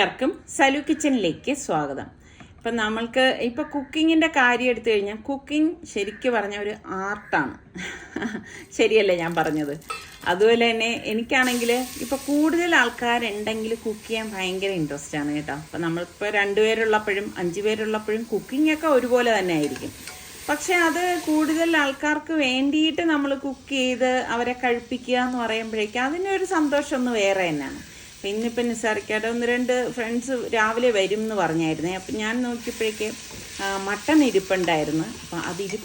എല്ലാവർക്കും സലു കിച്ചണിലേക്ക് സ്വാഗതം. ഇപ്പം നമ്മൾക്ക് ഇപ്പം കുക്കിങ്ങിന്റെ കാര്യം എടുത്തു കഴിഞ്ഞാൽ കുക്കിംഗ് ശരിക്കും പറഞ്ഞ ഒരു ആർട്ടാണ്. ശരിയല്ലേ ഞാൻ പറഞ്ഞത്? അതുപോലെ തന്നെ എനിക്കാണെങ്കിൽ ഇപ്പോൾ കൂടുതൽ ആൾക്കാരുണ്ടെങ്കിൽ കുക്ക് ചെയ്യാൻ ഭയങ്കര ഇൻട്രസ്റ്റ് ആണ് കേട്ടോ. അപ്പം നമ്മളിപ്പോൾ രണ്ടുപേരുള്ളപ്പോഴും അഞ്ച് പേരുള്ളപ്പോഴും കുക്കിംഗ് ഒക്കെ ഒരുപോലെ തന്നെ ആയിരിക്കും. പക്ഷെ അത് കൂടുതൽ ആൾക്കാർക്ക് വേണ്ടിയിട്ട് നമ്മൾ കുക്ക് ചെയ്ത് അവരെ കഴിപ്പിക്കുക എന്ന് പറയുമ്പോഴേക്കും അതിനൊരു സന്തോഷം ഒന്ന് വേറെ തന്നെയാണ്. അപ്പം ഇന്നിപ്പം നിസ്സാറിക്കാട് ഒന്ന് രണ്ട് ഫ്രണ്ട്സ് രാവിലെ വരും എന്ന് പറഞ്ഞായിരുന്നേ. അപ്പം ഞാൻ നോക്കിയപ്പോഴേക്ക് മട്ടൻ ഇരിപ്പുണ്ടായിരുന്നു. അപ്പം അത് ഇരി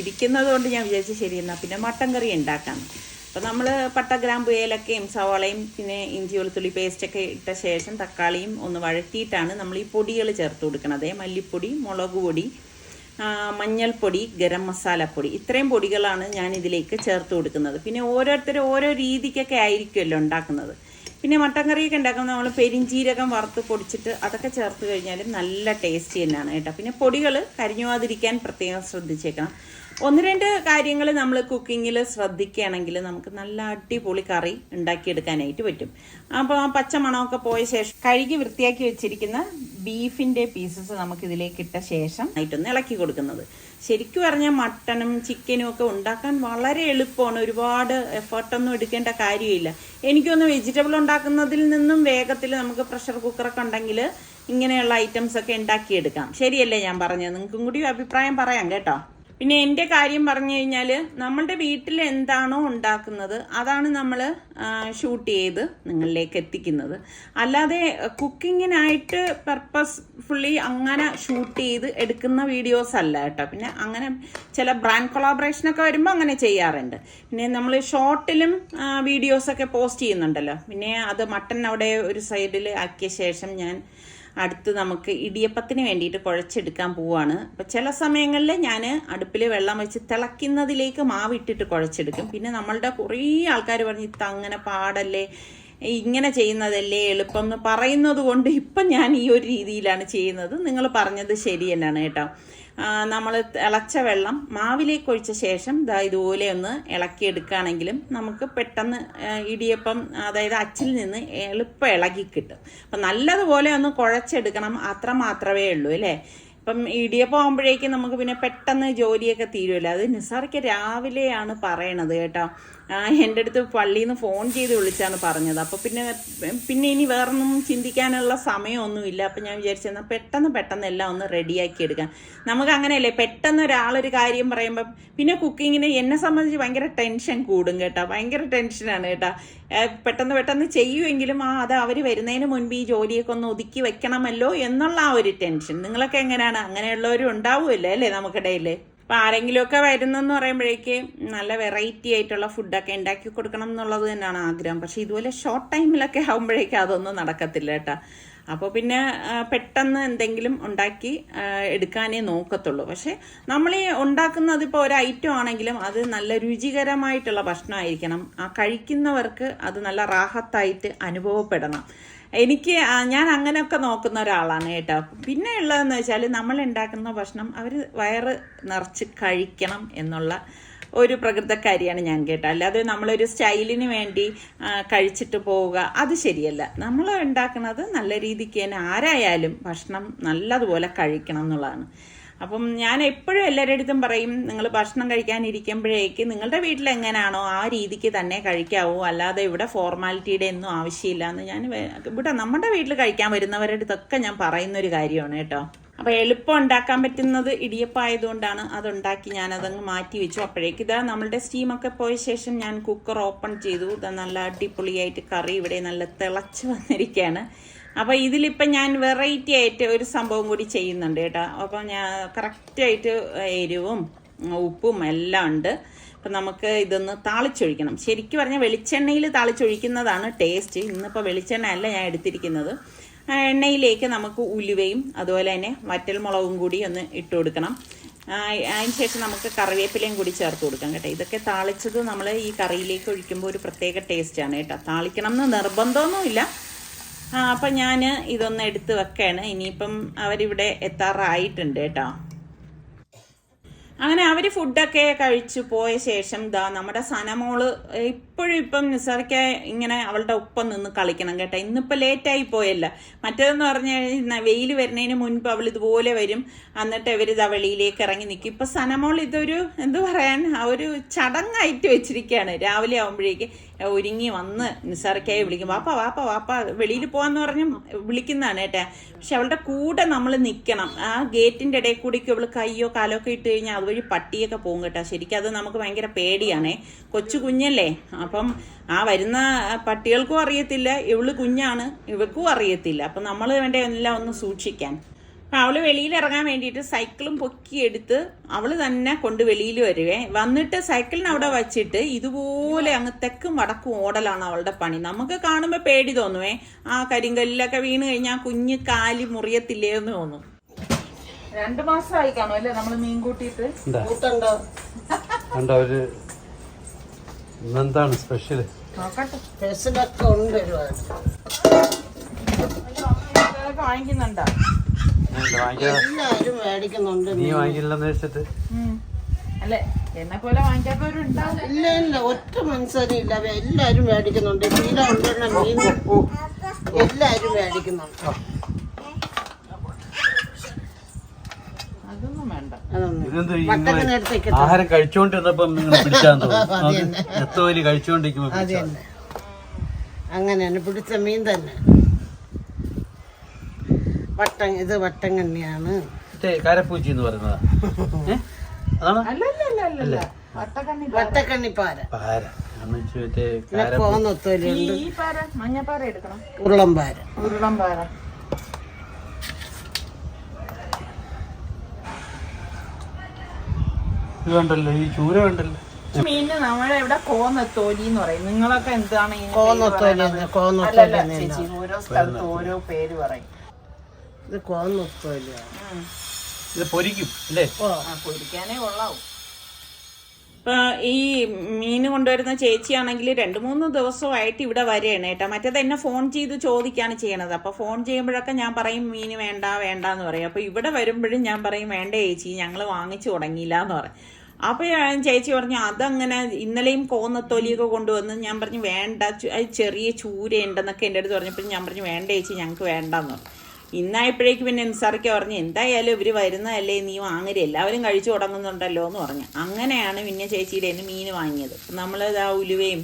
ഇരിക്കുന്നത് കൊണ്ട് ഞാൻ വിചാരിച്ചു ശരി എന്നാൽ പിന്നെ മട്ടൻ കറി ഉണ്ടാക്കാം. അപ്പം നമ്മൾ പട്ട ഗ്രാമ്പു ഏലക്കയും സവാളയും പിന്നെ ഇഞ്ചി വെളുത്തുള്ളി പേസ്റ്റൊക്കെ ഇട്ട ശേഷം തക്കാളിയും ഒന്ന് വഴറ്റിയിട്ടാണ് നമ്മൾ ഈ പൊടികൾ ചേർത്ത് കൊടുക്കണത്. മല്ലിപ്പൊടി മുളക് പൊടി മഞ്ഞൾപ്പൊടി ഗരം മസാലപ്പൊടി ഇത്രയും പൊടികളാണ് ഞാൻ ഇതിലേക്ക് ചേർത്ത് കൊടുക്കുന്നത്. പിന്നെ ഓരോരുത്തരും ഓരോ രീതിക്കൊക്കെ ആയിരിക്കുമല്ലോ ഉണ്ടാക്കുന്നത്. പിന്നെ മട്ടൻ കറിയൊക്കെ ഉണ്ടാക്കുമ്പോൾ നമ്മൾ പെരിഞ്ചീരകം വറുത്ത് പൊടിച്ചിട്ട് അതൊക്കെ ചേർത്ത് കഴിഞ്ഞാലും നല്ല ടേസ്റ്റി തന്നെയാണ് കേട്ടോ. പിന്നെ പൊടികൾ കരിഞ്ഞുവാതിരിക്കാൻ പ്രത്യേകം ശ്രദ്ധിച്ചേക്കണം. ഒന്ന് രണ്ട് കാര്യങ്ങൾ നമ്മൾ കുക്കിങ്ങിൽ ശ്രദ്ധിക്കുകയാണെങ്കിൽ നമുക്ക് നല്ല അടിപൊളി കറി ഉണ്ടാക്കിയെടുക്കാനായിട്ട് പറ്റും. അപ്പോൾ ആ പച്ചമണമൊക്കെ പോയ ശേഷം കഴുകി വൃത്തിയാക്കി വെച്ചിരിക്കുന്ന ബീഫിന്റെ പീസസ് നമുക്ക് ഇതിലേക്ക് ഇട്ട ശേഷം ആയിട്ടൊന്ന് ഇളക്കി കൊടുക്കുന്നത്. ശരിക്കും പറഞ്ഞാൽ മട്ടനും ചിക്കനും ഒക്കെ ഉണ്ടാക്കാൻ വളരെ എളുപ്പമാണ്. ഒരുപാട് എഫേർട്ടൊന്നും എടുക്കേണ്ട കാര്യമില്ല. എനിക്കൊന്ന് വെജിറ്റബിൾ ഉണ്ടാക്കുന്നതിൽ നിന്നും വേഗത്തിൽ നമുക്ക് പ്രഷർ കുക്കറൊക്കെ ഉണ്ടെങ്കിൽ ഇങ്ങനെയുള്ള ഐറ്റംസ് ഒക്കെ ഉണ്ടാക്കിയെടുക്കാം. ശരിയല്ലേ ഞാൻ പറഞ്ഞത്? നിങ്ങൾക്കും കൂടി അഭിപ്രായം പറയാം കേട്ടോ. പിന്നെ എന്റെ കാര്യം പറഞ്ഞു കഴിഞ്ഞാൽ നമ്മളുടെ വീട്ടിൽ എന്താണോ ഉണ്ടാക്കുന്നത് അതാണ് നമ്മൾ ഷൂട്ട് ചെയ്ത് നിങ്ങളിലേക്ക് എത്തിക്കുന്നത്. അല്ലാതെ കുക്കിങ്ങിനായിട്ട് പർപ്പസ്ഫുള്ളി അങ്ങനെ ഷൂട്ട് ചെയ്ത് എടുക്കുന്ന വീഡിയോസ് അല്ല കേട്ടോ. പിന്നെ അങ്ങനെ ചില ബ്രാൻഡ് കൊളാബറേഷനൊക്കെ വരുമ്പോൾ അങ്ങനെ ചെയ്യാറുണ്ട്. പിന്നെ നമ്മൾ ഷോർട്ടിലും വീഡിയോസൊക്കെ പോസ്റ്റ് ചെയ്യുന്നുണ്ടല്ലോ. പിന്നെ അത് മട്ടൻ അവിടെ ഒരു സൈഡിൽ ആക്കിയ ശേഷം ഞാൻ അടുത്ത് നമുക്ക് ഇടിയപ്പത്തിന് വേണ്ടിയിട്ട് കുഴച്ചെടുക്കാൻ പോവാണ്. അപ്പം ചില സമയങ്ങളിൽ ഞാൻ അടുപ്പിൽ വെള്ളം വെച്ച് തിളയ്ക്കുന്നതിലേക്ക് മാവിട്ടിട്ട് കുഴച്ചെടുക്കും. പിന്നെ നമ്മളുടെ കുറേ ആൾക്കാർ പറഞ്ഞ് ഇത്ത അങ്ങനെ പാടല്ലേ ഇങ്ങനെ ചെയ്യുന്നതല്ലേ എളുപ്പം എന്ന് പറയുന്നത് കൊണ്ട് ഇപ്പം ഞാൻ ഈ ഒരു രീതിയിലാണ് ചെയ്യുന്നത്. നിങ്ങൾ പറഞ്ഞത് ശരി തന്നെയാണ് കേട്ടോ. നമ്മൾ ഇളച്ച വെള്ളം മാവിലേക്ക് ഒഴിച്ച ശേഷം ദാ ഇതുപോലെ ഒന്ന് ഇളക്കിയെടുക്കുകയാണെങ്കിലും നമുക്ക് പെട്ടെന്ന് ഇടിയപ്പം അതായത് അച്ചിൽ നിന്ന് എളുപ്പം ഇളകി കിട്ടും. അപ്പം നല്ലതുപോലെ ഒന്ന് കുഴച്ചെടുക്കണം അത്ര മാത്രമേ ഉള്ളൂ അല്ലേ? ഇപ്പം ഇടിയപ്പം ആകുമ്പോഴേക്കും നമുക്ക് പിന്നെ പെട്ടെന്ന് ജോലിയൊക്കെ തീരുമല്ലോ. അത് നിസാർക്ക് രാവിലെയാണ് പറയണത് കേട്ടോ. എന്റെ അടുത്ത് പള്ളിയിൽ നിന്ന് ഫോൺ ചെയ്ത് വിളിച്ചാണ് പറഞ്ഞത്. അപ്പോൾ പിന്നെ പിന്നെ ഇനി വേറൊന്നും ചിന്തിക്കാനുള്ള സമയമൊന്നുമില്ല. അപ്പോൾ ഞാൻ വിചാരിച്ചെന്നാൽ പെട്ടെന്ന് പെട്ടെന്ന് എല്ലാം ഒന്ന് റെഡിയാക്കി എടുക്കാം. നമുക്ക് അങ്ങനെയല്ലേ പെട്ടെന്ന് ഒരാളൊരു കാര്യം പറയുമ്പം പിന്നെ കുക്കിങ്ങിന് എന്നെ സംബന്ധിച്ച് ഭയങ്കര ടെൻഷൻ കൂടും കേട്ടോ. ഭയങ്കര ടെൻഷനാണ് കേട്ടോ. പെട്ടെന്ന് പെട്ടെന്ന് ചെയ്യുമെങ്കിലും ആ അത് അവർ വരുന്നതിന് മുൻപ് ഈ ജോലിയൊക്കെ ഒന്ന് ഒതുക്കി വെക്കണമല്ലോ എന്നുള്ള ആ ഒരു ടെൻഷൻ നിങ്ങളൊക്കെ എങ്ങനെയാണ്? അങ്ങനെയുള്ളവരും ഉണ്ടാവുമല്ലോ അല്ലേ നമുക്കിടയിൽ അപ്പം ആരെങ്കിലുമൊക്കെ വരുന്നെന്ന് പറയുമ്പോഴേക്ക് നല്ല വെറൈറ്റി ആയിട്ടുള്ള ഫുഡൊക്കെ ഉണ്ടാക്കി കൊടുക്കണം എന്നുള്ളത് തന്നെയാണ് ആഗ്രഹം. പക്ഷെ ഇതുപോലെ ഷോർട്ട് ടൈമിലൊക്കെ ആകുമ്പോഴേക്കും അതൊന്നും നടക്കത്തില്ല കേട്ടോ. അപ്പോൾ പിന്നെ പെട്ടെന്ന് എന്തെങ്കിലും ഉണ്ടാക്കി എടുക്കാനേ നോക്കത്തുള്ളൂ. പക്ഷേ നമ്മൾ ഈ ഉണ്ടാക്കുന്നത് ഇപ്പോൾ ഒരു ഐറ്റം ആണെങ്കിലും അത് നല്ല രുചികരമായിട്ടുള്ള ഭക്ഷണമായിരിക്കണം. ആ കഴിക്കുന്നവർക്ക് അത് നല്ല റാഹത്തായിട്ട് അനുഭവപ്പെടണം. എനിക്ക് ഞാൻ അങ്ങനെയൊക്കെ നോക്കുന്ന ഒരാളാണ് കേട്ടോ. പിന്നെ ഉള്ളതെന്ന് വെച്ചാൽ നമ്മൾ ഉണ്ടാക്കുന്ന ഭക്ഷണം അവർ വയറ് നിറച്ച് കഴിക്കണം എന്നുള്ള ഒരു പ്രകൃതക്കാരിയാണ് ഞാൻ കേട്ടോ. അല്ലാതെ നമ്മളൊരു സ്റ്റൈലിന് വേണ്ടി കഴിച്ചിട്ട് പോവുക അത് ശരിയല്ല. നമ്മൾ ഉണ്ടാക്കുന്നത് നല്ല രീതിക്ക് തന്നെ ആരായാലും ഭക്ഷണം നല്ലതുപോലെ കഴിക്കണം എന്നുള്ളതാണ്. അപ്പം ഞാൻ എപ്പോഴും എല്ലാവരുടെ അടുത്തും പറയും നിങ്ങൾ ഭക്ഷണം കഴിക്കാനിരിക്കുമ്പോഴേക്ക് നിങ്ങളുടെ വീട്ടിൽ എങ്ങനെയാണോ ആ രീതിക്ക് തന്നെ കഴിക്കാവോ. അല്ലാതെ ഇവിടെ ഫോർമാലിറ്റിയുടെ ഒന്നും ആവശ്യമില്ല. എന്ന് ഞാൻ ഇവിടെ നമ്മുടെ വീട്ടിൽ കഴിക്കാൻ വരുന്നവരുടെ അടുത്തൊക്കെ ഞാൻ പറയുന്നൊരു കാര്യമാണ് കേട്ടോ. അപ്പോൾ എളുപ്പം ഉണ്ടാക്കാൻ പറ്റുന്നത് ഇടിയപ്പം ആയതുകൊണ്ടാണ് ഞാൻ ഞാനതങ്ങ് മാറ്റി വെച്ചു. അപ്പോഴേക്ക് ഇതാ നമ്മളുടെ സ്റ്റീമൊക്കെ പോയ ശേഷം ഞാൻ കുക്കർ ഓപ്പൺ ചെയ്തു. ഇതാ നല്ല അടിപൊളിയായിട്ട് കറി ഇവിടെ നല്ല തിളച്ച് വന്നിരിക്കുകയാണ്. അപ്പോൾ ഇതിലിപ്പം ഞാൻ വെറൈറ്റി ആയിട്ട് ഒരു സംഭവം കൂടി ചെയ്യുന്നുണ്ട് കേട്ടോ. അപ്പോൾ ഞാൻ കറക്റ്റായിട്ട് എരിവും ഉപ്പും എല്ലാം ഉണ്ട്. അപ്പം നമുക്ക് ഇതൊന്ന് താളിച്ചൊഴിക്കണം. ശരിക്കും പറഞ്ഞാൽ വെളിച്ചെണ്ണയിൽ താളിച്ചൊഴിക്കുന്നതാണ് ടേസ്റ്റ് ഇന്നിപ്പോൾ വെളിച്ചെണ്ണ അല്ല ഞാൻ എടുത്തിരിക്കുന്നത്. എണ്ണയിലേക്ക് നമുക്ക് ഉലുവയും അതുപോലെ തന്നെ വറ്റൽമുളകും കൂടി ഒന്ന് ഇട്ട് കൊടുക്കണം. അതിന് ശേഷം നമുക്ക് കറിവേപ്പിലയും കൂടി ചേർത്ത് കൊടുക്കാം കേട്ടോ. ഇതൊക്കെ താളിച്ചത് നമ്മൾ ഈ കറിയിലേക്ക് ഒഴിക്കുമ്പോൾ ഒരു പ്രത്യേക ടേസ്റ്റാണ് കേട്ടോ. താളിക്കണം എന്ന് നിർബന്ധമൊന്നുമില്ല അപ്പം ഞാൻ ഇതൊന്ന് എടുത്ത് വെക്കാണ്. ഇനിയിപ്പം അവരിവിടെ എത്താറായിട്ടുണ്ട് കേട്ടോ. അങ്ങനെ അവർ ഫുഡൊക്കെ കഴിച്ചു പോയ ശേഷം ദാ നമ്മുടെ സനമോൾ ഇപ്പോഴും ഇപ്പം നിസാർക്ക് ഇങ്ങനെ അവളുടെ ഒപ്പം നിന്ന് കളിക്കണം കേട്ടോ. ഇന്നിപ്പോൾ ലേറ്റായി പോയല്ല. മറ്റേതെന്ന് പറഞ്ഞു കഴിഞ്ഞാൽ വെയിൽ വരുന്നതിന് മുൻപ് അവൾ ഇതുപോലെ വരും. എന്നിട്ട് ഇവർ ഇതാ വെളിയിലേക്ക് ഇറങ്ങി നിൽക്കും ഇപ്പം സനമോൾ ഇതൊരു എന്ത് പറയാൻ ആ ഒരു ചടങ്ങായിട്ട് വെച്ചിരിക്കുകയാണ്. രാവിലെ ആകുമ്പോഴേക്ക് ഒരുങ്ങി വന്ന് നിസാർക്കായി വിളിക്കും വാപ്പ വാപ്പ വാപ്പ വെളിയിൽ പോവാന്ന് പറഞ്ഞ് വിളിക്കുന്നതാണ് ഏട്ടാ. പക്ഷെ അവളുടെ കൂടെ നമ്മൾ നിൽക്കണം ആ ഗേറ്റിന്റെ ഇടയിൽ കൂടിക്ക് അവൾ കയ്യോ കാലോ ഒക്കെ ഇട്ട് കഴിഞ്ഞാൽ അതുവഴി പട്ടിയൊക്കെ പോകും കേട്ടോ. ശരിക്കും അത് നമുക്ക് ഭയങ്കര പേടിയാണേ. കൊച്ചു കുഞ്ഞല്ലേ? അപ്പം ആ വരുന്ന പട്ടികൾക്കും അറിയത്തില്ല ഇവൾ കുഞ്ഞാണ് ഇവക്കും അറിയത്തില്ല. അപ്പം നമ്മൾ വേണ്ട എല്ലാം ഒന്ന് സൂക്ഷിക്കാൻ. അപ്പം അവൾ വെളിയിൽ ഇറങ്ങാൻ വേണ്ടിയിട്ട് സൈക്കിളും പൊക്കിയെടുത്ത് അവൾ തന്നെ കൊണ്ട് വെളിയിൽ വരുവേ. വന്നിട്ട് സൈക്കിളിന് അവിടെ വച്ചിട്ട് ഇതുപോലെ അങ്ങ് തെക്കും വടക്കും ഓടലാണ് അവളുടെ പണി. നമുക്ക് കാണുമ്പോൾ പേടി തോന്നുവേ. ആ കരിങ്കല്ലിലൊക്കെ വീണ് കഴിഞ്ഞാൽ കുഞ്ഞ് കാലി മുറിയത്തില്ലേ എന്ന് തോന്നും. രണ്ടു മാസമായി കാണും അല്ലേ? നമ്മൾ മീൻ കൂട്ടിയിട്ട്. എന്താണ് ഇതൊക്കെ വാങ്ങിക്കുന്നുണ്ടോ? മേടിക്കുന്നുണ്ട് നീ വാങ്ങിക്കില്ലെന്ന് വെച്ചിട്ട്. ഉം. അല്ലേ എന്നെ പോലെ വാങ്ങിക്കാത്തവരുണ്ടാവും. ഇല്ല ഇല്ല ഒറ്റ മേടിക്കുന്നുണ്ട്. മീൻ മേടിക്കുന്നുണ്ട്. ആഹാരം കഴിച്ചോണ്ടിരുന്നപ്പം നിങ്ങൾ പിടിച്ചാന്ന് തോന്നുന്നു എത്തോലി കഴിച്ചോണ്ടിരിക്കുമ്പോ അങ്ങനെയാണ് പിടിച്ച മീൻ തന്നെ. വട്ട ഇത് വട്ടം കണ്ണിയാണ്. കരപ്പൂച്ചി എന്ന് പറയുന്നത്. വട്ടക്കണ്ണിപ്പാര. പാര. ഈ പാര മഞ്ഞപ്പാര എടുക്കണം. ഉരുളംപാര ഉരുളം പാര. ഇത് കണ്ടല്ലോ ഈ ചൂര കണ്ടല്ലോ. മീനിന് നമ്മളെ ഇവിടെ കോന്നത്തോലി എന്ന് പറയും. നിങ്ങളൊക്കെ എന്താണ് കോന്നത്തോലി കോന്നത്തോലി ഓരോ സ്ഥലത്ത് ഓരോ പേര് പറയും. ഇത് കോന്നൊത്തോലിയാണ് ഉപ്പില്ല ഇത് പൊരിക്കും അല്ലേ? പൊരിക്കാനേ കൊള്ളാവും. ഇപ്പൊ ഈ മീൻ കൊണ്ടുവരുന്ന ചേച്ചിയാണെങ്കിൽ രണ്ട് മൂന്ന് ദിവസമായിട്ട് ഇവിടെ വരികയാണ് കേട്ടോ. മറ്റേത് എന്നെ ഫോൺ ചെയ്ത് ചോദിക്കാണ് ചെയ്യണത്. അപ്പൊ ഫോൺ ചെയ്യുമ്പോഴൊക്കെ ഞാൻ പറയും മീൻ വേണ്ട വേണ്ട എന്ന് പറയും. അപ്പൊ ഇവിടെ വരുമ്പോഴും ഞാൻ പറയും വേണ്ട ചേച്ചി ഞങ്ങൾ വാങ്ങിച്ചു തുടങ്ങിയില്ല എന്ന് പറയും. അപ്പൊ ഞാൻ ചേച്ചി പറഞ്ഞു അതങ്ങനെ ഇന്നലെയും കോന്നത്തോലിയൊക്കെ കൊണ്ടുവന്ന് ഞാൻ പറഞ്ഞു വേണ്ട ചെറിയ ചൂര ചെറിയ ചൂരയുണ്ടെന്നൊക്കെ എന്റെ അടുത്ത് പറഞ്ഞപ്പോൾ ഞാൻ പറഞ്ഞു വേണ്ട ചേച്ചി ഞങ്ങൾക്ക് വേണ്ടെന്ന് പറഞ്ഞു. ഇന്നായപ്പോഴേക്ക് പിന്നെ നിസാറിക്ക പറഞ്ഞു എന്തായാലും ഇവർ വരുന്നതല്ലേ നീ വാങ്ങരുത് എല്ലാവരും കഴിച്ചു തുടങ്ങുന്നുണ്ടല്ലോ എന്ന് പറഞ്ഞു. അങ്ങനെയാണ് പിന്നെ ചേച്ചിയുടെ മീൻ വാങ്ങിയത്. നമ്മൾ ആ ഉലുവയും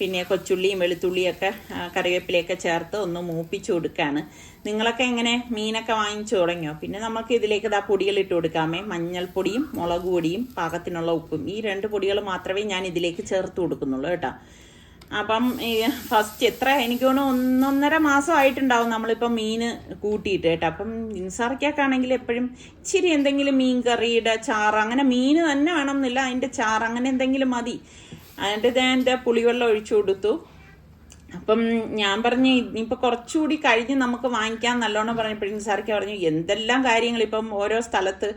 പിന്നെ കൊച്ചുള്ളിയും വെളുത്തുള്ളിയൊക്കെ കറിവേപ്പിലയൊക്കെ ചേർത്ത് ഒന്ന് മൂപ്പിച്ചു കൊടുക്കുകയാണ് നിങ്ങളൊക്കെ എങ്ങനെ മീനൊക്കെ വാങ്ങിച്ചു തുടങ്ങിയോ? പിന്നെ നമുക്ക് ഇതിലേക്ക് ഇതാ പൊടികൾ ഇട്ട് കൊടുക്കാമേ. മഞ്ഞൾപ്പൊടിയും മുളക് പൊടിയും പാകത്തിനുള്ള ഉപ്പും. ഈ രണ്ട് പൊടികൾ മാത്രമേ ഞാൻ ഇതിലേക്ക് ചേർത്ത് കൊടുക്കുന്നുള്ളൂ കേട്ടോ. അപ്പം ഫസ്റ്റ് എത്ര എനിക്ക് തോന്നുന്നു ഒന്നൊന്നര മാസം ആയിട്ടുണ്ടാവും നമ്മളിപ്പം മീൻ കൂട്ടിയിട്ട് കേട്ടോ. അപ്പം ഇൻസാറക്കാണെങ്കിൽ എപ്പോഴും ഇച്ചിരി എന്തെങ്കിലും മീൻ കറിയുടെ ചാറ് അങ്ങനെ മീൻ തന്നെ വേണമെന്നില്ല. അതിന്റെ ചാറ് അങ്ങനെ എന്തെങ്കിലും മതി. അതിന്റെ ഞാൻ എന്റെ പുളിവെള്ളം ഒഴിച്ചു കൊടുത്തു. അപ്പം ഞാൻ പറഞ്ഞു ഇനിയിപ്പോൾ കുറച്ചുകൂടി കഴിഞ്ഞ് നമുക്ക് വാങ്ങിക്കാൻ നല്ലോണം പറഞ്ഞപ്പോഴും സാർക്ക് പറഞ്ഞു എന്തെല്ലാം കാര്യങ്ങൾ ഇപ്പം ഓരോ സ്ഥലത്ത്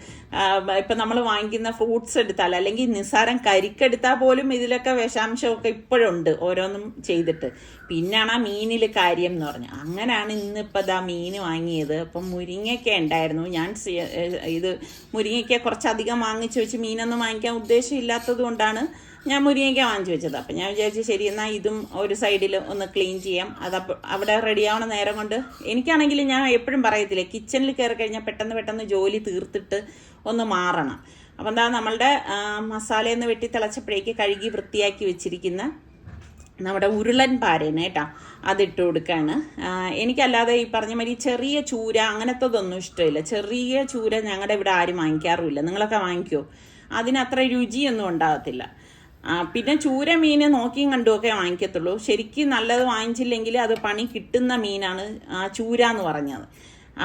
ഇപ്പം നമ്മൾ വാങ്ങിക്കുന്ന ഫ്രൂട്ട്സ് എടുത്താൽ അല്ലെങ്കിൽ നിസ്സാരം കരിക്കെടുത്താൽ പോലും ഇതിലൊക്കെ വിഷാംശമൊക്കെ ഇപ്പോഴുണ്ട് ഓരോന്നും ചെയ്തിട്ട്. പിന്നാണ് ആ മീനിൽ കാര്യം എന്ന് പറഞ്ഞു. അങ്ങനെയാണ് ഇന്നിപ്പോൾ ഇതാ മീൻ വാങ്ങിയത്. അപ്പം മുരിങ്ങയ്ക്ക ഉണ്ടായിരുന്നു. ഞാൻ ഇത് മുരിങ്ങയ്ക്ക കുറച്ചധികം വാങ്ങിച്ചു വെച്ച് മീനൊന്നും വാങ്ങിക്കാൻ ഉദ്ദേശമില്ലാത്തത് കൊണ്ടാണ് ഞാൻ മുരിങ്ങയ്ക്ക വാങ്ങിച്ചു വെച്ചത്. അപ്പം ഞാൻ വിചാരിച്ചു ശരി എന്നാൽ ഇതും ഒരു സൈഡിൽ ഒന്ന് ക്ലീൻ ചെയ്യാം. അതപ്പോൾ അവിടെ റെഡി ആവണ നേരം കൊണ്ട് എനിക്കാണെങ്കിൽ ഞാൻ എപ്പോഴും പറയത്തില്ലേ കിച്ചണിൽ കയറി കഴിഞ്ഞാൽ പെട്ടെന്ന് പെട്ടെന്ന് ജോലി തീർത്തിട്ട് ഒന്ന് മാറണം. അപ്പം എന്താ നമ്മളുടെ മസാലയെന്ന് വെട്ടി തിളച്ചപ്പോഴേക്ക് കഴുകി വൃത്തിയാക്കി വെച്ചിരിക്കുന്ന നമ്മുടെ ഉരുളൻ പാരേന് കേട്ടോ അതിട്ട് കൊടുക്കുകയാണ് എനിക്കല്ലാതെ ഈ പറഞ്ഞ മാതിരി ചെറിയ ചൂര അങ്ങനത്തതൊന്നും ഇഷ്ടമില്ല. ചെറിയ ചൂര ഞങ്ങളുടെ ഇവിടെ ആരും വാങ്ങിക്കാറുമില്ല. നിങ്ങളൊക്കെ വാങ്ങിക്കുമോ അതിനത്ര രുചിയൊന്നും ഉണ്ടാകത്തില്ല. പിന്നെ ചൂര മീൻ നോക്കിയും കണ്ടുമൊക്കെ വാങ്ങിക്കത്തുള്ളൂ. ശരിക്കും നല്ലത് വാങ്ങിച്ചില്ലെങ്കിൽ അത് പണി കിട്ടുന്ന മീനാണ് ആ ചൂര എന്ന് പറഞ്ഞത്.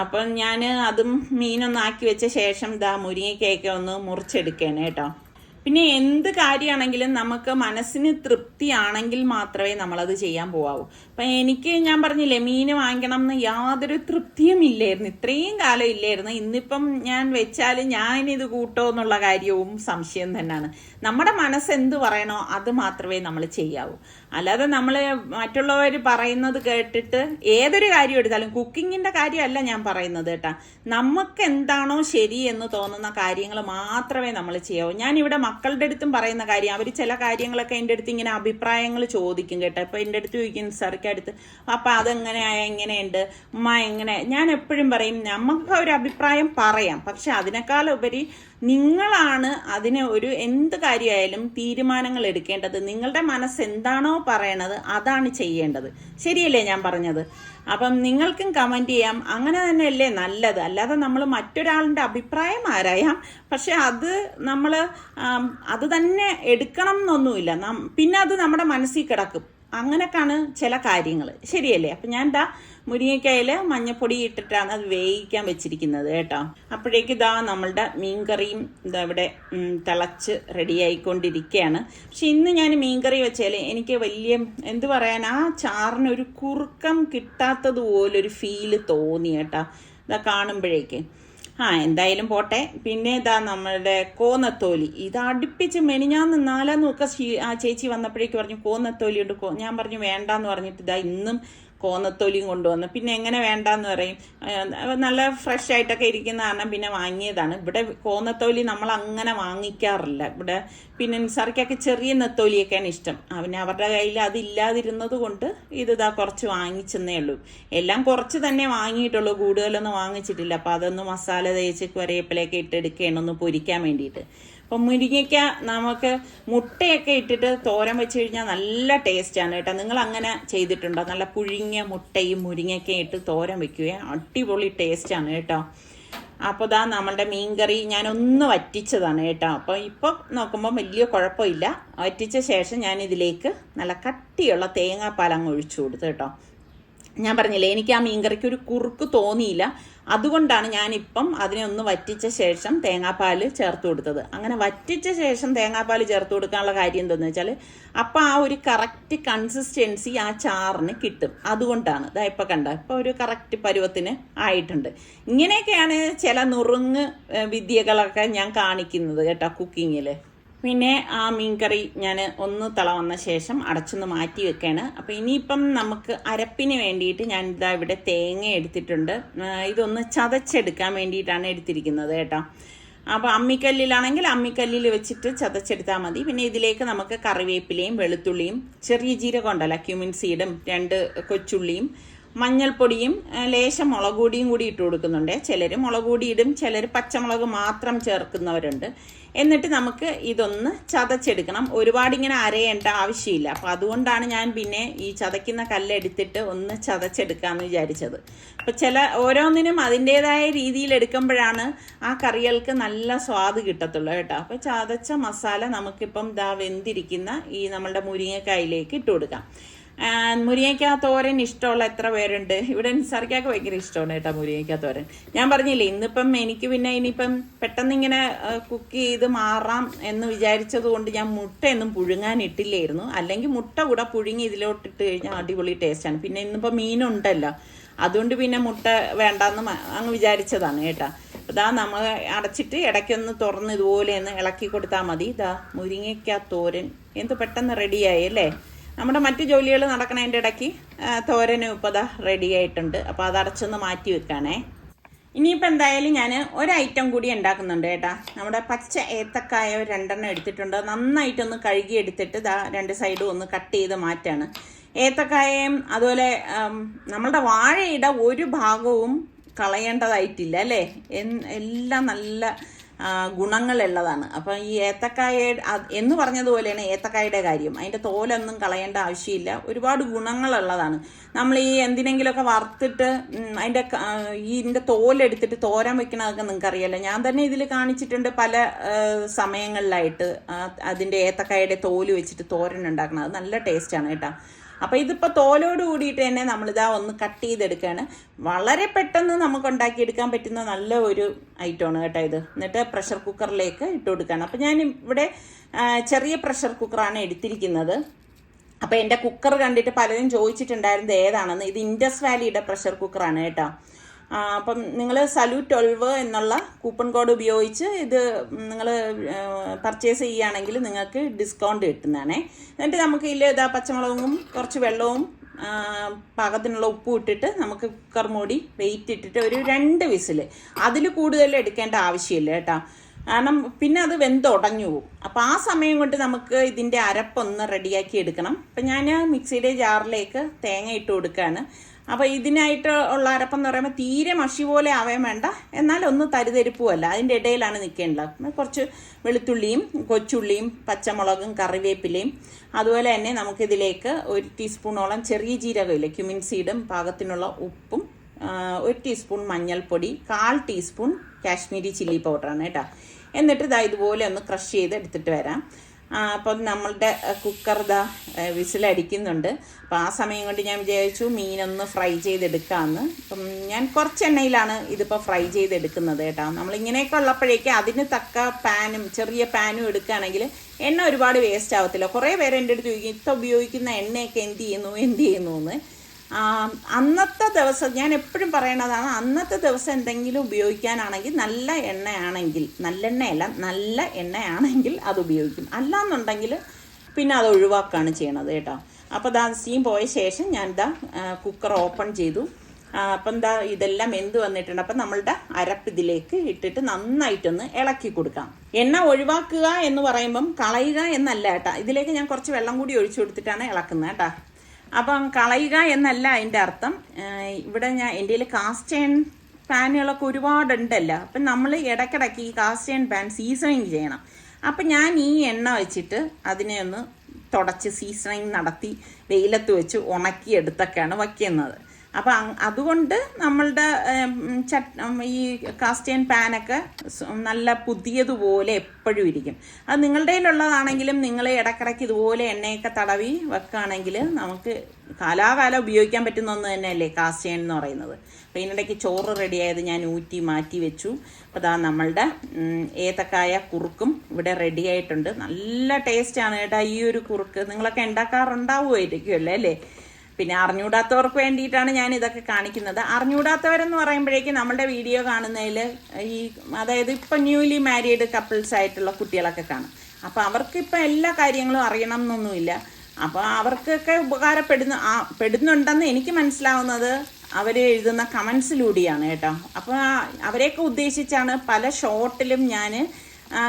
അപ്പം ഞാൻ അതും മീനൊന്നാക്കി വെച്ച ശേഷം ഇതാ മുരിങ്ങയ്ക്കൊക്കെ ഒന്ന് മുറിച്ചെടുക്കുകയാണ് കേട്ടോ. പിന്നെ എന്ത് കാര്യമാണെങ്കിലും നമുക്ക് മനസ്സിന് തൃപ്തിയാണെങ്കിൽ മാത്രമേ നമ്മളത് ചെയ്യാൻ പോവാവൂ. അപ്പം എനിക്ക് ഞാൻ പറഞ്ഞില്ലേ മീൻ വാങ്ങിക്കണം എന്ന് യാതൊരു തൃപ്തിയും ഇല്ലായിരുന്നു. ഇത്രയും കാലം ഇല്ലായിരുന്നു. ഇന്നിപ്പം ഞാൻ വെച്ചാൽ ഞാനിത് കൂട്ടോ എന്നുള്ള കാര്യവും സംശയം തന്നെയാണ്. നമ്മുടെ മനസ്സ് എന്ത് പറയണോ അത് മാത്രമേ നമ്മൾ ചെയ്യാവൂ. അല്ലാതെ നമ്മൾ മറ്റുള്ളവർ പറയുന്നത് കേട്ടിട്ട് ഏതൊരു കാര്യം എടുത്താലും കുക്കിങ്ങിന്റെ കാര്യമല്ല ഞാൻ പറയുന്നത് കേട്ടാ. നമുക്ക് എന്താണോ ശരി എന്ന് തോന്നുന്ന കാര്യങ്ങൾ മാത്രമേ നമ്മൾ ചെയ്യാവൂ. ഞാൻ ഇവിടെ മക്കളുടെ അടുത്തും പറയുന്ന കാര്യം അവർ ചില കാര്യങ്ങളൊക്കെ എന്റെ അടുത്ത് ഇങ്ങനെ അഭിപ്രായങ്ങൾ ചോദിക്കും കേട്ടോ. ഇപ്പൊ എന്റെ അടുത്ത് ചോദിക്കും സാർക്ക് അടുത്ത് അപ്പൊ അതെങ്ങനെയാ എങ്ങനെയുണ്ട്? ഉമ്മ എങ്ങനെ? ഞാൻ എപ്പോഴും പറയും നമുക്ക് ഒരു അഭിപ്രായം പറയാം. പക്ഷെ അതിനേക്കാൾ ഉപരി നിങ്ങളാണ് അതിനെ ഒരു എന്ത് കാര്യമായാലും തീരുമാനങ്ങൾ എടുക്കേണ്ടത്. നിങ്ങളുടെ മനസ്സ് എന്താണോ പറയണത് അതാണ് ചെയ്യേണ്ടത്. ശരിയല്ലേ ഞാൻ പറഞ്ഞത്? അപ്പം നിങ്ങൾക്കും കമന്റ് ചെയ്യാം. അങ്ങനെ തന്നെയല്ലേ നല്ലത്. അല്ലാതെ നമ്മൾ മറ്റൊരാളുടെ അഭിപ്രായം ആരായാം? പക്ഷെ അത് നമ്മൾ അത് തന്നെ എടുക്കണം എന്നൊന്നുമില്ല പിന്നെ അത് നമ്മുടെ മനസ്സിൽ കിടക്കും. അങ്ങനെയൊക്കെയാണ് ചില കാര്യങ്ങൾ ശരിയല്ലേ? അപ്പം ഞാൻ എന്താ മുരിങ്ങയ്ക്കായിൽ മഞ്ഞപ്പൊടി ഇട്ടിട്ടാണ് അത് വേവിക്കാൻ വെച്ചിരിക്കുന്നത് കേട്ടോ. അപ്പോഴേക്ക് ഇതാ നമ്മളുടെ മീൻകറിയും ഇതാ ഇവിടെ തിളച്ച് റെഡിയായിക്കൊണ്ടിരിക്കുകയാണ് പക്ഷെ ഇന്ന് ഞാൻ മീൻകറി വെച്ചാൽ എനിക്ക് വലിയ എന്ത് പറയാൻ ആ ചാറിന് ഒരു കുറുക്കം കിട്ടാത്തതുപോലൊരു ഫീൽ തോന്നി കേട്ടോ. ഇതാ കാണുമ്പോഴേക്ക്. ആ എന്തായാലും പോട്ടെ. പിന്നെ ഇതാ നമ്മളുടെ കോന്നത്തോലി. ഇത് അടുപ്പിച്ച് മെനിഞ്ഞാന്ന് ഒക്കെ ആ ചേച്ചി വന്നപ്പോഴേക്ക് പറഞ്ഞു കോന്നത്തോലി ഉണ്ട് ഞാൻ പറഞ്ഞു വേണ്ടാന്ന് പറഞ്ഞിട്ട് ഇതാ ഇന്നും കോന്നത്തോലിയും കൊണ്ടുവന്നു. പിന്നെ എങ്ങനെ വേണ്ടാന്ന് പറയും. നല്ല ഫ്രഷ് ആയിട്ടൊക്കെ ഇരിക്കുന്ന കാരണം പിന്നെ വാങ്ങിയതാണ്. ഇവിടെ കോന്നത്തൊലി നമ്മൾ അങ്ങനെ വാങ്ങിക്കാറില്ല. ഇവിടെ പിന്നെ നിസാർക്കൊക്കെ ചെറിയ നെത്തോലിയൊക്കെയാണ് ഇഷ്ടം. അവന് അവരുടെ കയ്യിൽ അതില്ലാതിരുന്നത് കൊണ്ട് ഇത് ഇതാ കുറച്ച് വാങ്ങിച്ചെന്നേ ഉള്ളൂ. എല്ലാം കുറച്ച് തന്നെ വാങ്ങിയിട്ടുള്ളൂ. കൂടുതലൊന്നും വാങ്ങിച്ചിട്ടില്ല. അപ്പം അതൊന്ന് മസാല തേച്ച് കറിവേപ്പിലയൊക്കെ ഇട്ടെടുക്കുകയാണ് ഒന്ന് പൊരിക്കാൻ വേണ്ടിയിട്ട്. അപ്പം മുരിങ്ങയ്ക്ക നമുക്ക് മുട്ടയൊക്കെ ഇട്ടിട്ട് തോരൻ വെച്ച് കഴിഞ്ഞാൽ നല്ല ടേസ്റ്റാണ് കേട്ടോ. നിങ്ങൾ അങ്ങനെ ചെയ്തിട്ടുണ്ടോ? നല്ല പുഴുങ്ങിയ മുട്ടയും മുരിങ്ങയ്ക്കയും ഇട്ട് തോരൻ വെക്കുക അടിപൊളി ടേസ്റ്റാണ് കേട്ടോ. അപ്പോൾ ഇതാ നമ്മളുടെ മീൻകറി ഞാനൊന്ന് വറ്റിച്ചതാണ് കേട്ടോ. അപ്പോൾ ഇപ്പോൾ നോക്കുമ്പോൾ വലിയ കുഴപ്പമില്ല. വറ്റിച്ച ശേഷം ഞാൻ ഇതിലേക്ക് നല്ല കട്ടിയുള്ള തേങ്ങാപ്പാൽ ഒഴിച്ചു കൊടുത്തു കേട്ടോ. ഞാൻ പറഞ്ഞില്ലേ എനിക്ക് ആ മീൻകറിക്ക് ഒരു കുറുക്ക് തോന്നിയില്ല. അതുകൊണ്ടാണ് ഞാനിപ്പം അതിനെ ഒന്ന് വറ്റിച്ച ശേഷം തേങ്ങാപ്പാൽ ചേർത്ത് കൊടുത്തത്. അങ്ങനെ വറ്റിച്ച ശേഷം തേങ്ങാപ്പാൽ ചേർത്ത് കൊടുക്കാനുള്ള കാര്യം എന്താണെന്ന് വെച്ചാൽ അപ്പം ആ ഒരു കറക്റ്റ് കൺസിസ്റ്റൻസി ആ ചാറിന് കിട്ടും. അതുകൊണ്ടാണ്. ഇതാ ഇപ്പം കണ്ട ഇപ്പം ഒരു കറക്റ്റ് പരുവത്തിന് ആയിട്ടുണ്ട്. ഇങ്ങനെയൊക്കെയാണ് ചില നുറുങ്ങ് വിദ്യകളൊക്കെ ഞാൻ കാണിക്കുന്നത് കേട്ടോ കുക്കിങ്ങിൽ പിന്നെ ആ മീൻകറി ഞാൻ ഒന്ന് തള വന്ന ശേഷം അടച്ചൊന്ന് മാറ്റി വെക്കുകയാണ് അപ്പോൾ ഇനിയിപ്പം നമുക്ക് അരപ്പിന് വേണ്ടിയിട്ട് ഞാൻ ഇതാ ഇവിടെ തേങ്ങ എടുത്തിട്ടുണ്ട്. ഇതൊന്ന് ചതച്ചെടുക്കാൻ വേണ്ടിയിട്ടാണ് എടുത്തിരിക്കുന്നത് കേട്ടോ. അപ്പോൾ അമ്മിക്കല്ലിലാണെങ്കിൽ അമ്മിക്കല്ലിൽ വെച്ചിട്ട് ചതച്ചെടുത്താൽ മതി. പിന്നെ ഇതിലേക്ക് നമുക്ക് കറിവേപ്പിലയും വെളുത്തുള്ളിയും ചെറിയ ജീരകം ഉണ്ടല്ലോ ക്യൂമിൻ സീഡും രണ്ട് കൊച്ചുള്ളിയും മഞ്ഞൾപ്പൊടിയും ലേശം മുളക് പൊടിയും കൂടി ഇട്ട് കൊടുക്കുന്നുണ്ട്. ചിലർ മുളക് പൊടി ഇടും ചിലർ പച്ചമുളക് മാത്രം ചേർക്കുന്നവരുണ്ട്. എന്നിട്ട് നമുക്ക് ഇതൊന്ന് ചതച്ചെടുക്കണം. ഒരുപാട് ഇങ്ങനെ അരയേണ്ട ആവശ്യമില്ല. അപ്പോൾ അതുകൊണ്ടാണ് ഞാൻ പിന്നെ ഈ ചതയ്ക്കുന്ന കല്ലെടുത്തിട്ട് ഒന്ന് ചതച്ചെടുക്കാമെന്ന് വിചാരിച്ചത്. അപ്പോൾ ചില ഓരോന്നിനും അതിന്റേതായ രീതിയിൽ എടുക്കുമ്പോഴാണ് ആ കറികൾക്ക് നല്ല സ്വാദ് കിട്ടത്തുള്ളൂ കേട്ടോ. അപ്പോൾ ചതച്ച മസാല നമുക്കിപ്പം ദാ വെന്തിരിക്കുന്ന ഈ നമ്മളുടെ മുരിങ്ങക്കായിലേക്ക് ഇട്ട് കൊടുക്കാം. മുരിങ്ങയ്ക്ക തോരൻ ഇഷ്ടമുള്ള എത്ര പേരുണ്ട്? ഇവിടെ നിസാർക്കൊക്കെ ഭയങ്കര ഇഷ്ടമാണ് കേട്ടോ മുരിങ്ങയ്ക്കാ തോരൻ ഞാൻ പറഞ്ഞില്ലേ ഇന്നിപ്പം എനിക്ക് പിന്നെ ഇനിയിപ്പം പെട്ടെന്ന് ഇങ്ങനെ കുക്ക് ചെയ്ത് മാറാം എന്ന് വിചാരിച്ചത് കൊണ്ട് ഞാൻ മുട്ടയൊന്നും പുഴുങ്ങാൻ ഇട്ടില്ലായിരുന്നു. അല്ലെങ്കിൽ മുട്ട കൂടെ പുഴുങ്ങി ഇതിലോട്ടിട്ട് കഴിഞ്ഞാൽ അടിപൊളി ടേസ്റ്റാണ് പിന്നെ ഇന്നിപ്പോൾ മീനുണ്ടല്ലോ. അതുകൊണ്ട് പിന്നെ മുട്ട വേണ്ടെന്ന് അങ്ങ് വിചാരിച്ചതാണ് കേട്ടോ. ഇതാ നമ്മൾ അടച്ചിട്ട് ഇടയ്ക്കൊന്ന് തുറന്ന് ഇതുപോലെ ഒന്ന് ഇളക്കി കൊടുത്താൽ മതി. ഇതാ മുരിങ്ങയ്ക്ക തോരൻ എന്ത് പെട്ടെന്ന് റെഡിയായി അല്ലേ? നമ്മുടെ മറ്റ് ജോലികൾ നടക്കണതിന്റെ ഇടയ്ക്ക് തോരനും ഇപ്പോൾ അതാ റെഡി ആയിട്ടുണ്ട്. അപ്പോൾ അത് അടച്ചൊന്ന് മാറ്റി വെക്കുകയാണേ ഇനിയിപ്പോൾ എന്തായാലും ഞാൻ ഒരു ഐറ്റം കൂടി ഉണ്ടാക്കുന്നുണ്ട് കേട്ടാ നമ്മുടെ പച്ച ഏത്തക്കായ ഒരു രണ്ടെണ്ണം എടുത്തിട്ടുണ്ട്. നന്നായിട്ടൊന്ന് കഴുകി എടുത്തിട്ട് ഇതാ രണ്ട് സൈഡും ഒന്ന് കട്ട് ചെയ്ത് മാറ്റാണ്. ഏത്തക്കായയും അതുപോലെ നമ്മളുടെ വാഴയുടെ ഒരു ഭാഗവും കളയേണ്ടതായിട്ടില്ല അല്ലേ? എല്ലാം നല്ല ഗുണങ്ങളുള്ളതാണ്. അപ്പം ഈ ഏത്തക്കായ എന്ന് പറഞ്ഞതുപോലെയാണ് ഏത്തക്കായയുടെ കാര്യം. അതിന്റെ തോലൊന്നും കളയേണ്ട ആവശ്യമില്ല. ഒരുപാട് ഗുണങ്ങളുള്ളതാണ്. നമ്മൾ ഈ എന്തിനെങ്കിലുമൊക്കെ വറുത്തിട്ട് അതിന്റെ ഇതിന്റെ തോലെടുത്തിട്ട് തോരൻ വെക്കണതൊക്കെ നിങ്ങൾക്ക് അറിയാലോ ഞാൻ തന്നെ ഇതിൽ കാണിച്ചിട്ടുണ്ട് പല സമയങ്ങളിലായിട്ട് അതിന്റെ ഏത്തക്കായുടെ തോൽ വെച്ചിട്ട് തോരൻ ഉണ്ടാക്കണം അത് നല്ല ടേസ്റ്റാണ് കേട്ടോ. അപ്പോൾ ഇതിപ്പോൾ തോലോട് കൂടിയിട്ട് തന്നെ നമ്മളിതാ ഒന്ന് കട്ട് ചെയ്തെടുക്കുകയാണ് വളരെ പെട്ടെന്ന് നമുക്ക് ഉണ്ടാക്കിയെടുക്കാൻ പറ്റുന്ന നല്ല ഒരു ഐറ്റമാണ് കേട്ടോ ഇത്. എന്നിട്ട് പ്രഷർ കുക്കറിലേക്ക് ഇട്ട് കൊടുക്കുകയാണ് അപ്പോൾ ഞാൻ ഇവിടെ ചെറിയ പ്രഷർ കുക്കറാണ് എടുത്തിരിക്കുന്നത്. അപ്പോൾ എന്റെ കുക്കർ കണ്ടിട്ട് പലരും ചോദിച്ചിട്ടുണ്ടായിരുന്നത് ഏതാണെന്ന്. ഇത് ഇൻഡസ് വാലിയുടെ പ്രഷർ കുക്കറാണ് കേട്ടോ. അപ്പം നിങ്ങൾ സലൂ ട്വൽവ് എന്നുള്ള കൂപ്പൺ കോഡ് ഉപയോഗിച്ച് ഇത് നിങ്ങൾ പർച്ചേസ് ചെയ്യുകയാണെങ്കിൽ നിങ്ങൾക്ക് ഡിസ്കൗണ്ട് കിട്ടുന്നതാണേ. എന്നിട്ട് നമുക്ക് ഇതിൽ ഇതാ പച്ചമുളകും കുറച്ച് വെള്ളവും പാകത്തിനുള്ള ഉപ്പും ഇട്ടിട്ട് നമുക്ക് കുക്കർ മൂടി വെയിറ്റ് ഇട്ടിട്ട് ഒരു രണ്ട് വിസിൽ അതിൽ കൂടുതൽ എടുക്കേണ്ട ആവശ്യമില്ല കേട്ടോ. കാരണം പിന്നെ അത് വെന്തുടഞ്ഞു പോകും അപ്പോൾ ആ സമയം കൊണ്ട് നമുക്ക് ഇതിന്റെ അരപ്പൊന്ന് റെഡിയാക്കി എടുക്കണം. അപ്പം ഞാൻ മിക്സിയുടെ ജാറിലേക്ക് തേങ്ങ ഇട്ട് കൊടുക്കുകയാണ് അപ്പോൾ ഇതിനായിട്ട് ഉള്ള അരപ്പം എന്ന് പറയുമ്പോൾ തീരെ മഷി പോലെ ആവേം വേണ്ട. എന്നാൽ ഒന്ന് തരിതരിപ്പുമല്ല അതിന്റെ ഇടയിലാണ് നിൽക്കേണ്ടത് കുറച്ച് വെളുത്തുള്ളിയും കൊച്ചുള്ളിയും പച്ചമുളകും കറിവേപ്പിലയും. അതുപോലെ തന്നെ നമുക്കിതിലേക്ക് ഒരു ടീസ്പൂണോളം ചെറിയ ജീരകമില്ല ക്യുമിൻ സീഡും പാകത്തിനുള്ള ഉപ്പും ഒരു ടീസ്പൂൺ മഞ്ഞൾപ്പൊടി കാൽ ടീസ്പൂൺ കാശ്മീരി ചില്ലി പൗഡറാണ് കേട്ടോ. എന്നിട്ട് ഇതാ ഇതുപോലെ ഒന്ന് ക്രഷ് ചെയ്ത് എടുത്തിട്ട് വരാം. അപ്പം നമ്മളുടെ കുക്കർ ഇതാ വിസിലടിക്കുന്നുണ്ട് അപ്പോൾ ആ സമയം കൊണ്ട് ഞാൻ വിചാരിച്ചു മീനൊന്ന് ഫ്രൈ ചെയ്തെടുക്കാമെന്ന് അപ്പം ഞാൻ കുറച്ച് എണ്ണയിലാണ് ഇതിപ്പോൾ ഫ്രൈ ചെയ്തെടുക്കുന്നത് കേട്ടോ. നമ്മളിങ്ങനെയൊക്കെ ഉള്ളപ്പോഴേക്ക് അതിന് തക്ക പാനും ചെറിയ പാനും എടുക്കുകയാണെങ്കിൽ എണ്ണ ഒരുപാട് വേസ്റ്റ് ആവത്തില്ല. കുറേ പേര് എന്റെ അടുത്ത് ചോദിക്കും ഉപയോഗിക്കുന്ന എണ്ണയൊക്കെ എന്ത് ചെയ്യുന്നു? എന്ത് ചെയ്യുന്നു? എന്ന്. അന്നത്തെ ദിവസം ഞാൻ എപ്പോഴും പറയണതാണ് അന്നത്തെ ദിവസം എന്തെങ്കിലും ഉപയോഗിക്കാനാണെങ്കിൽ നല്ല എണ്ണയാണെങ്കിൽ നല്ലെണ്ണയല്ല നല്ല എണ്ണയാണെങ്കിൽ അത് ഉപയോഗിക്കും. അല്ലാന്നുണ്ടെങ്കിൽ പിന്നെ അത് ഒഴിവാക്കുകയാണ് ചെയ്യണത് കേട്ടോ. അപ്പോൾ ദാ സ്റ്റീം പോയ ശേഷം ഞാൻ ഇതാ കുക്കർ ഓപ്പൺ ചെയ്തു. അപ്പം എന്താ ഇതെല്ലാം എന്ത് വന്നിട്ടുണ്ട്? അപ്പം നമ്മളുടെ അരപ്പ് ഇതിലേക്ക് ഇട്ടിട്ട് നന്നായിട്ടൊന്ന് ഇളക്കി കൊടുക്കാം. എണ്ണ ഒഴിവാക്കുക എന്ന് പറയുമ്പം കളയുക എന്നല്ല കേട്ടോ. ഇതിലേക്ക് ഞാൻ കുറച്ച് വെള്ളം കൂടി ഒഴിച്ചു കൊടുത്തിട്ടാണ് ഇളക്കുന്നത് കേട്ടോ. അപ്പം കളയുക എന്നല്ല അതിന്റെ അർത്ഥം. ഇവിടെ ഞാൻ എന്റെ കയ്യിൽ കാസ്റ്റ് അയൺ പാനുകളൊക്കെ ഒരുപാടുണ്ടല്ലോ. അപ്പം നമ്മൾ ഇടയ്ക്കിടയ്ക്ക് ഈ കാസ്റ്റ് അയൺ പാൻ സീസണിങ് ചെയ്യണം. അപ്പം ഞാൻ ഈ എണ്ണ വെച്ചിട്ട് അതിനെ ഒന്ന് തുടച്ച് സീസണിങ് നടത്തി വെയിലത്ത് വെച്ച് ഉണക്കിയെടുത്തൊക്കെയാണ് വയ്ക്കുന്നത്. അപ്പം അങ് അതുകൊണ്ട് നമ്മളുടെ ഉം, ഈ കാസ്റ്റേൺ പാനൊക്കെ നല്ല പുതിയതുപോലെ എപ്പോഴും ഇരിക്കും. അത് നിങ്ങളുടെ കയ്യിലുള്ളതാണെങ്കിലും നിങ്ങൾ ഇടക്കിടയ്ക്ക് ഇതുപോലെ എണ്ണയൊക്കെ തടവി വെക്കുകയാണെങ്കിൽ നമുക്ക് കാലാകാലം ഉപയോഗിക്കാൻ പറ്റുന്ന ഒന്ന് തന്നെയല്ലേ കാസ്റ്റേൺ എന്ന് പറയുന്നത്. അപ്പോൾ ഇതിനിടയ്ക്ക് ചോറ് റെഡിയായത് ഞാൻ ഊറ്റി മാറ്റി വെച്ചു. അപ്പോൾ അതാ നമ്മളുടെ ഏത്തക്കായ കുറുക്കും ഇവിടെ റെഡി ആയിട്ടുണ്ട്. നല്ല ടേസ്റ്റാണ് കേട്ടോ ഈ ഒരു കുറുക്ക്. നിങ്ങളൊക്കെ ഉണ്ടാക്കാറുണ്ടാവുമായിരിക്കുമല്ലേ അല്ലേ? പിന്നെ അറിഞ്ഞൂടാത്തവർക്ക് വേണ്ടിയിട്ടാണ് ഞാൻ ഇതൊക്കെ കാണിക്കുന്നത്. അറിഞ്ഞൂടാത്തവരെന്ന് പറയുമ്പോഴേക്കും നമ്മുടെ വീഡിയോ കാണുന്നതിൽ ഈ അതായത് ഇപ്പം ന്യൂലി മാരീഡ് കപ്പിൾസ് ആയിട്ടുള്ള കുട്ടികളൊക്കെ കാണും. അപ്പോൾ അവർക്ക് ഇപ്പം എല്ലാ കാര്യങ്ങളും അറിയണം എന്നൊന്നുമില്ല. അപ്പോൾ അവർക്കൊക്കെ ഉപകാരപ്പെടുന്ന പെടുന്നുണ്ടെന്ന് എനിക്ക് മനസ്സിലാവുന്നത് അവർ എഴുതുന്ന കമൻസിലൂടെയാണ് കേട്ടോ. അപ്പോൾ അവരെയൊക്കെ ഉദ്ദേശിച്ചാണ് പല ഷോർട്ടിലും ഞാൻ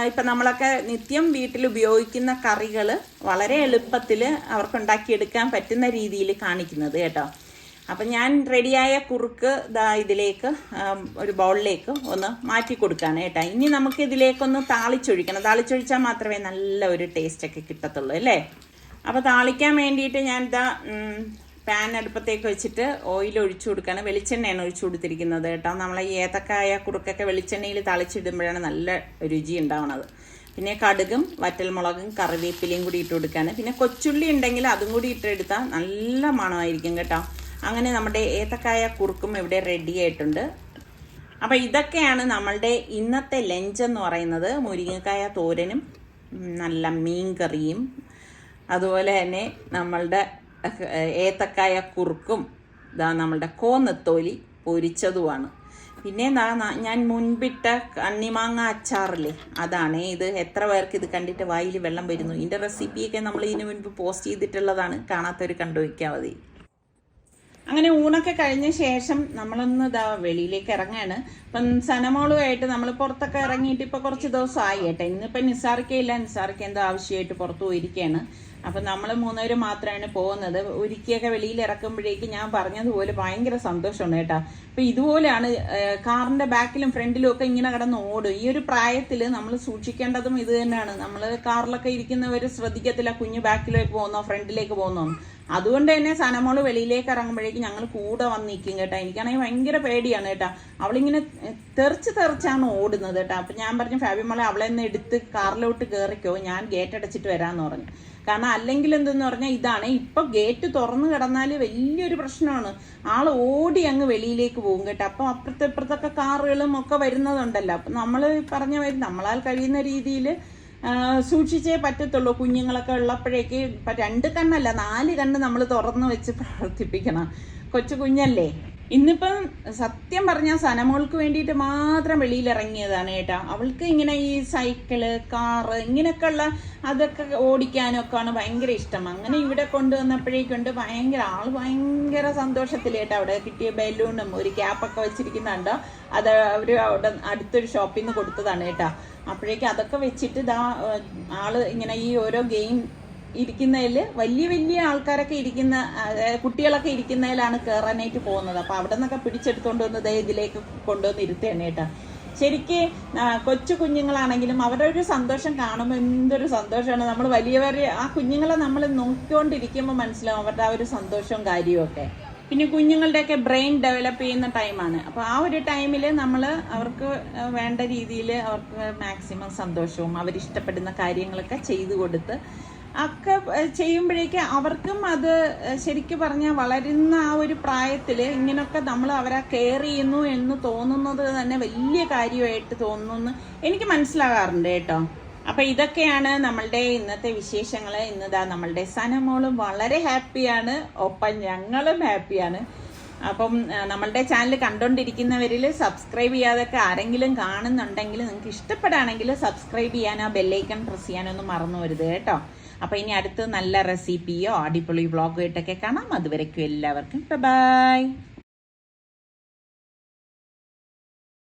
ഇപ്പം നമ്മളൊക്കെ നിത്യം വീട്ടിൽ ഉപയോഗിക്കുന്ന കറികൾ വളരെ എളുപ്പത്തിൽ അവർക്ക് ഉണ്ടാക്കിയെടുക്കാൻ പറ്റുന്ന രീതിയിൽ കാണിക്കുന്നത് കേട്ടോ. അപ്പം ഞാൻ റെഡിയായ കുറുക്ക് ദാ ഇതിലേക്ക് ഒരു ബൗളിലേക്ക് ഒന്ന് മാറ്റി കൊടുക്കുകയാണ് കേട്ടോ. ഇനി നമുക്ക് ഇതിലേക്കൊന്ന് താളിച്ചൊഴിക്കണം. താളിച്ചൊഴിച്ചാൽ മാത്രമേ നല്ല ഒരു ടേസ്റ്റൊക്കെ കിട്ടത്തുള്ളൂ അല്ലേ? അപ്പോൾ താളിക്കാൻ വേണ്ടിയിട്ട് ഞാൻ ഇതാ പാൻ അടുപ്പത്തേക്ക് വെച്ചിട്ട് ഓയിൽ ഒഴിച്ചു കൊടുക്കുകയാണ് വെളിച്ചെണ്ണയാണ് ഒഴിച്ചു കൊടുത്തിരിക്കുന്നത് കേട്ടോ. നമ്മളെ ഏത്തക്കായ കുറുക്കൊക്കെ വെളിച്ചെണ്ണയിൽ തളിച്ചിടുമ്പോഴാണ് നല്ല രുചി ഉണ്ടാവുന്നത് പിന്നെ കടുകും വറ്റൽമുളകും കറിവേപ്പിലയും കൂടി ഇട്ട് കൊടുക്കുകയാണ് പിന്നെ കൊച്ചുള്ളി ഉണ്ടെങ്കിൽ അതും കൂടി ഇട്ടെടുത്താൽ നല്ല മണമായിരിക്കും കേട്ടോ. അങ്ങനെ നമ്മുടെ ഏത്തക്കായ കുറുക്കും ഇവിടെ റെഡി ആയിട്ടുണ്ട്. അപ്പോൾ ഇതൊക്കെയാണ് നമ്മളുടെ ഇന്നത്തെ ലഞ്ച് എന്ന് പറയുന്നത്. മുരിങ്ങക്കായ തോരനും നല്ല മീൻ കറിയും അതുപോലെ തന്നെ നമ്മളുടെ ഏത്തക്കായ കുറുക്കും ഇതാ നമ്മളുടെ കോന്നത്തോലി പൊരിച്ചതുമാണ്. പിന്നെ ഞാൻ മുൻപിട്ട കണ്ണിമാങ്ങ അച്ചാറില്ലേ അതാണ്. ഇത് എത്ര പേർക്ക് ഇത് കണ്ടിട്ട് വായിൽ വെള്ളം വരുന്നു? ഇതിന്റെ റെസിപ്പിയൊക്കെ നമ്മൾ ഇതിനു മുൻപ് പോസ്റ്റ് ചെയ്തിട്ടുള്ളതാണ്. കാണാത്തവർ കണ്ടുവയ്ക്കാൻ മതി. അങ്ങനെ ഊണൊക്കെ കഴിഞ്ഞ ശേഷം നമ്മളൊന്ന് ഇതാ വെളിയിലേക്ക് ഇറങ്ങാണ്. ഇപ്പം സനമോളുമായിട്ട് നമ്മൾ പുറത്തൊക്കെ ഇറങ്ങിയിട്ട് ഇപ്പോൾ കുറച്ച് ദിവസമായി കേട്ടോ. ഇന്നിപ്പോൾ നിസാറിക്കയില്ല നിസാറിക്ക എന്തോ ആവശ്യമായിട്ട് പുറത്ത് പോയിരിക്കുകയാണ് അപ്പം നമ്മൾ മൂന്നുപേര് മാത്രമാണ് പോകുന്നത്. ഒരിക്കലൊക്കെ വെളിയിൽ ഇറക്കുമ്പോഴേക്ക് ഞാൻ പറഞ്ഞതുപോലെ ഭയങ്കര സന്തോഷമാണ് കേട്ടോ. അപ്പം ഇതുപോലെയാണ് കാറിന്റെ ബാക്കിലും ഫ്രണ്ടിലും ഒക്കെ ഇങ്ങനെ കിടന്ന് ഓടും. ഈ ഒരു പ്രായത്തിൽ നമ്മൾ സൂക്ഷിക്കേണ്ടതും ഇത് തന്നെയാണ്. നമ്മൾ കാറിലൊക്കെ ഇരിക്കുന്നവർ ശ്രദ്ധിക്കത്തില്ല കുഞ്ഞ് ബാക്കിലേക്ക് പോകുന്നോ ഫ്രണ്ടിലേക്ക് പോകുന്നോ. അതുകൊണ്ട് തന്നെ സനമോൾ വെളിയിലേക്ക് ഇറങ്ങുമ്പോഴേക്കും ഞങ്ങൾ കൂടെ വന്ന് നിൽക്കും കേട്ടോ. എനിക്കാണെങ്കിൽ ഭയങ്കര പേടിയാണ് കേട്ടോ. അവളിങ്ങനെ തെറിച്ച് തെറിച്ചാണ് ഓടുന്നത് കേട്ടോ. അപ്പം ഞാൻ പറഞ്ഞു ഫാബിമോളെ അവളെ ഒന്ന് എടുത്ത് കാറിലോട്ട് കയറിക്കോ ഞാൻ ഗേറ്റ് അടച്ചിട്ട് വരാമെന്ന് പറഞ്ഞു. കാരണം അല്ലെങ്കിൽ എന്തെന്ന് പറഞ്ഞാൽ ഇതാണ്. ഇപ്പൊ ഗേറ്റ് തുറന്നു കിടന്നാൽ വലിയൊരു പ്രശ്നമാണ്. ആൾ ഓടി അങ്ങ് വെളിയിലേക്ക് പോകും കേട്ടോ. അപ്പൊ അപ്പുറത്തെ ഇപ്പുറത്തൊക്കെ കാറുകളും ഒക്കെ വരുന്നതുണ്ടല്ലോ. അപ്പൊ നമ്മൾ പറഞ്ഞ വരും നമ്മളാൽ കഴിയുന്ന രീതിയിൽ സൂക്ഷിച്ചേ പറ്റത്തുള്ളൂ. കുഞ്ഞുങ്ങളൊക്കെ ഉള്ളപ്പോഴേക്ക് ഇപ്പൊ രണ്ട് കണ്ണല്ല നാല് കണ്ണ് നമ്മൾ തുറന്നു വെച്ച് പ്രവർത്തിപ്പിക്കണം കൊച്ചു കുഞ്ഞല്ലേ? ഇന്നിപ്പം സത്യം പറഞ്ഞാൽ സനമോൾക്ക് വേണ്ടിയിട്ട് മാത്രം വെളിയിൽ ഇറങ്ങിയതാണ് കേട്ടോ. അവൾക്ക് ഇങ്ങനെ ഈ സൈക്കിൾ കാറ് ഇങ്ങനെയൊക്കെ ഉള്ള അതൊക്കെ ഓടിക്കാനൊക്കെയാണ് ഭയങ്കര ഇഷ്ടം. അങ്ങനെ ഇവിടെ കൊണ്ടുവന്നപ്പോഴേക്കുണ്ട് ഭയങ്കര ആൾ ഭയങ്കര സന്തോഷത്തിൽ കേട്ടോ അവിടെ കിട്ടിയ ബലൂണും ഒരു ക്യാപ്പൊക്കെ വെച്ചിരിക്കുന്നുണ്ടോ. അത് അവർ അവിടെ അടുത്തൊരു ഷോപ്പിൽ നിന്ന് കൊടുത്തതാണ് കേട്ടോ. അപ്പോഴേക്കും അതൊക്കെ വെച്ചിട്ട് ഇതാ ആൾ ഇങ്ങനെ ഈ ഓരോ ഗെയിം ഇരിക്കുന്നതിൽ വലിയ വലിയ ആൾക്കാരൊക്കെ ഇരിക്കുന്ന കുട്ടികളൊക്കെ ഇരിക്കുന്നതിലാണ് കയറാനായിട്ട് പോകുന്നത്. അപ്പൊ അവിടെ നിന്നൊക്കെ പിടിച്ചെടുത്തോണ്ട് വന്ന് ദേ ഇതിലേക്ക് കൊണ്ടുവന്ന് ഇരുത്തേണ് കേട്ടോ. ശരിക്ക് കൊച്ചു കുഞ്ഞുങ്ങളാണെങ്കിലും അവരുടെ ഒരു സന്തോഷം കാണുമ്പോൾ എന്തൊരു സന്തോഷമാണ് നമ്മൾ വലിയവരെ ആ കുഞ്ഞുങ്ങളെ നമ്മൾ നോക്കിക്കൊണ്ടിരിക്കുമ്പോൾ മനസ്സിലാവും അവരുടെ ആ ഒരു സന്തോഷവും കാര്യവും പിന്നെ കുഞ്ഞുങ്ങളുടെയൊക്കെ ബ്രെയിൻ ഡെവലപ്പ് ചെയ്യുന്ന ടൈമാണ്. അപ്പോൾ ആ ഒരു ടൈമിൽ നമ്മൾ അവർക്ക് വേണ്ട രീതിയിൽ അവർക്ക് മാക്സിമം സന്തോഷവും അവരിഷ്ടപ്പെടുന്ന കാര്യങ്ങളൊക്കെ ചെയ്തു കൊടുത്ത് ഒക്കെ ചെയ്യുമ്പോഴേക്ക് അവർക്കും അത് ശരിക്ക് പറഞ്ഞാൽ വളരുന്ന ആ ഒരു പ്രായത്തിൽ ഇങ്ങനൊക്കെ നമ്മൾ അവരെ കെയർ ചെയ്യുന്നു എന്ന് തോന്നുന്നത് തന്നെ വലിയ കാര്യമായിട്ട് തോന്നുന്നു. എനിക്ക് മനസ്സിലാകാറുണ്ട് കേട്ടോ. അപ്പൊ ഇതൊക്കെയാണ് നമ്മളുടെ ഇന്നത്തെ വിശേഷങ്ങൾ ഇന്നതാ നമ്മളുടെ സനമോളും വളരെ ഹാപ്പിയാണ്. ഒപ്പം ഞങ്ങളും ഹാപ്പിയാണ്. അപ്പം നമ്മളുടെ ചാനൽ കണ്ടുകൊണ്ടിരിക്കുന്നവരിൽ സബ്സ്ക്രൈബ് ചെയ്യാതൊക്കെ ആരെങ്കിലും കാണുന്നുണ്ടെങ്കിൽ നിങ്ങൾക്ക് ഇഷ്ടപ്പെടുകയാണെങ്കിൽ സബ്സ്ക്രൈബ് ചെയ്യാൻ ആ ബെല്ലൈക്കൺ പ്രസ് ചെയ്യാനൊന്നും മറന്നു വരുത് കേട്ടോ. അപ്പൊ ഇനി അടുത്ത് നല്ല റെസിപ്പിയോ അടിപൊളി വ്ളോഗോ ഇട്ടൊക്കെ കാണാം. അതുവരയ്ക്കും എല്ലാവർക്കും. ബൈ